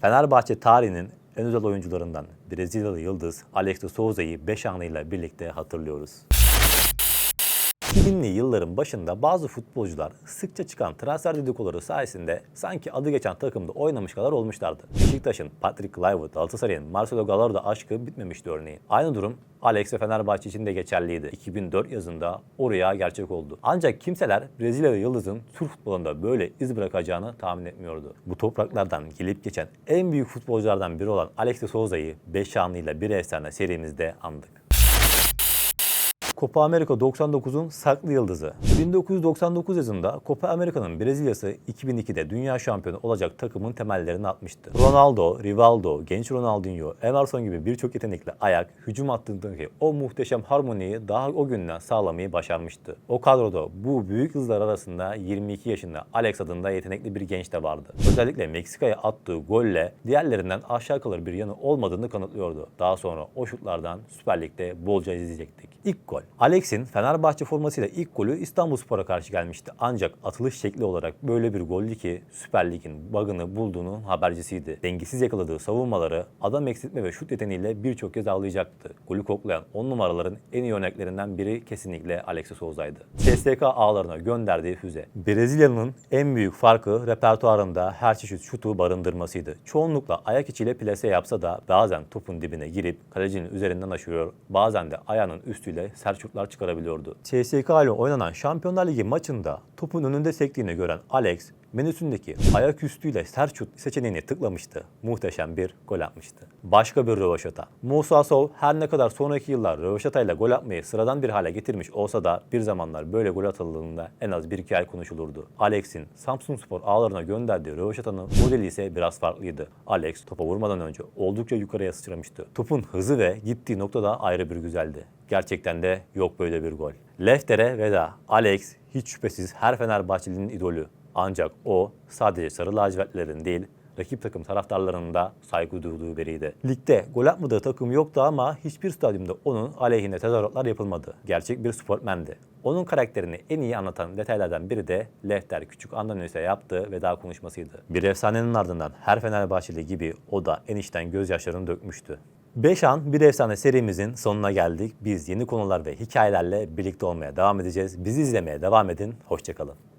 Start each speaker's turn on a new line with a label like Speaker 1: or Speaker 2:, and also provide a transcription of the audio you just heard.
Speaker 1: Fenerbahçe tarihinin en özel oyuncularından Brezilyalı yıldız Alex de Souza'yı 5 anıyla birlikte hatırlıyoruz. 2000'li yılların başında bazı futbolcular sıkça çıkan transfer dedikoları sayesinde sanki adı geçen takımda oynamış kadar olmuşlardı. Beşiktaş'ın Patrick Kluivert, Galatasaray'ın Marcelo Gallardo aşkı bitmemişti örneğin. Aynı durum Alex ve Fenerbahçe için de geçerliydi. 2004 yazında o rüya gerçek oldu. Ancak kimseler Brezilyalı yıldızın Türk futbolunda böyle iz bırakacağını tahmin etmiyordu. Bu topraklardan gelip geçen en büyük futbolculardan biri olan Alex de Souza'yı 5 anıyla bir efsane serimizde andık. Copa America 99'un saklı yıldızı. 1999 yazında Copa America'nın Brezilya'sı 2002'de dünya şampiyonu olacak takımın temellerini atmıştı. Ronaldo, Rivaldo, genç Ronaldinho, Emerson gibi birçok yetenekli ayak hücum hattındaki o muhteşem harmoniyi daha o günden sağlamayı başarmıştı. O kadroda bu büyük yıldızlar arasında 22 yaşında Alex adında yetenekli bir genç de vardı. Özellikle Meksika'ya attığı golle diğerlerinden aşağı kalır bir yanı olmadığını kanıtlıyordu. Daha sonra o şutlardan Süper Lig'de bolca izleyecektik. İlk gol. Alex'in Fenerbahçe formasıyla ilk golü İstanbulspor'a karşı gelmişti. Ancak atılış şekli olarak böyle bir goldü ki Süper Lig'in bug'ını bulduğunun habercisiydi. Dengesiz yakaladığı savunmaları adam eksiltme ve şut yeteneğiyle birçok kez ağlayacaktı. Golü koklayan 10 numaraların en iyi örneklerinden biri kesinlikle Alex de Souza'ydı. CSK ağlarına gönderdiği füze. Brezilya'nın en büyük farkı repertuarında her çeşit şutu barındırmasıydı. Çoğunlukla ayak içiyle plase yapsa da bazen topun dibine girip kalecinin üzerinden aşırıyor, bazen de ayağının üstüyle sert şutlar çıkarabiliyordu. CSK ile oynanan Şampiyonlar Ligi maçında topun önünde sektiğini gören Alex menüsündeki ayak üstüyle sert şut seçeneğini tıklamıştı. Muhteşem bir gol atmıştı. Başka bir rövaşata. Musa Sow her ne kadar sonraki yıllar rövaşatayla gol atmayı sıradan bir hale getirmiş olsa da bir zamanlar böyle gol atıldığında en az bir iki ay konuşulurdu. Alex'in Samsunspor ağlarına gönderdiği rövaşatanın modeli ise biraz farklıydı. Alex topa vurmadan önce oldukça yukarıya sıçramıştı. Topun hızı ve gittiği nokta da ayrı bir güzeldi. Gerçekten de yok böyle bir gol. Lefter'e veda. Alex hiç şüphesiz her Fenerbahçeli'nin idolü. Ancak o sadece sarı lacivertlerin değil, rakip takım taraftarlarının da saygı duyduğu biriydi. Ligde gol atmadığı takım yoktu ama hiçbir stadyumda onun aleyhine tezahüratlar yapılmadı. Gerçek bir sportmendi. Onun karakterini en iyi anlatan detaylardan biri de Lefter Küçük Andanös'e yaptığı veda konuşmasıydı. Bir efsanenin ardından her Fenerbahçeli gibi o da en içten gözyaşlarını dökmüştü. 5 an bir efsane serimizin sonuna geldik. Biz yeni konular ve hikayelerle birlikte olmaya devam edeceğiz. Bizi izlemeye devam edin. Hoşçakalın.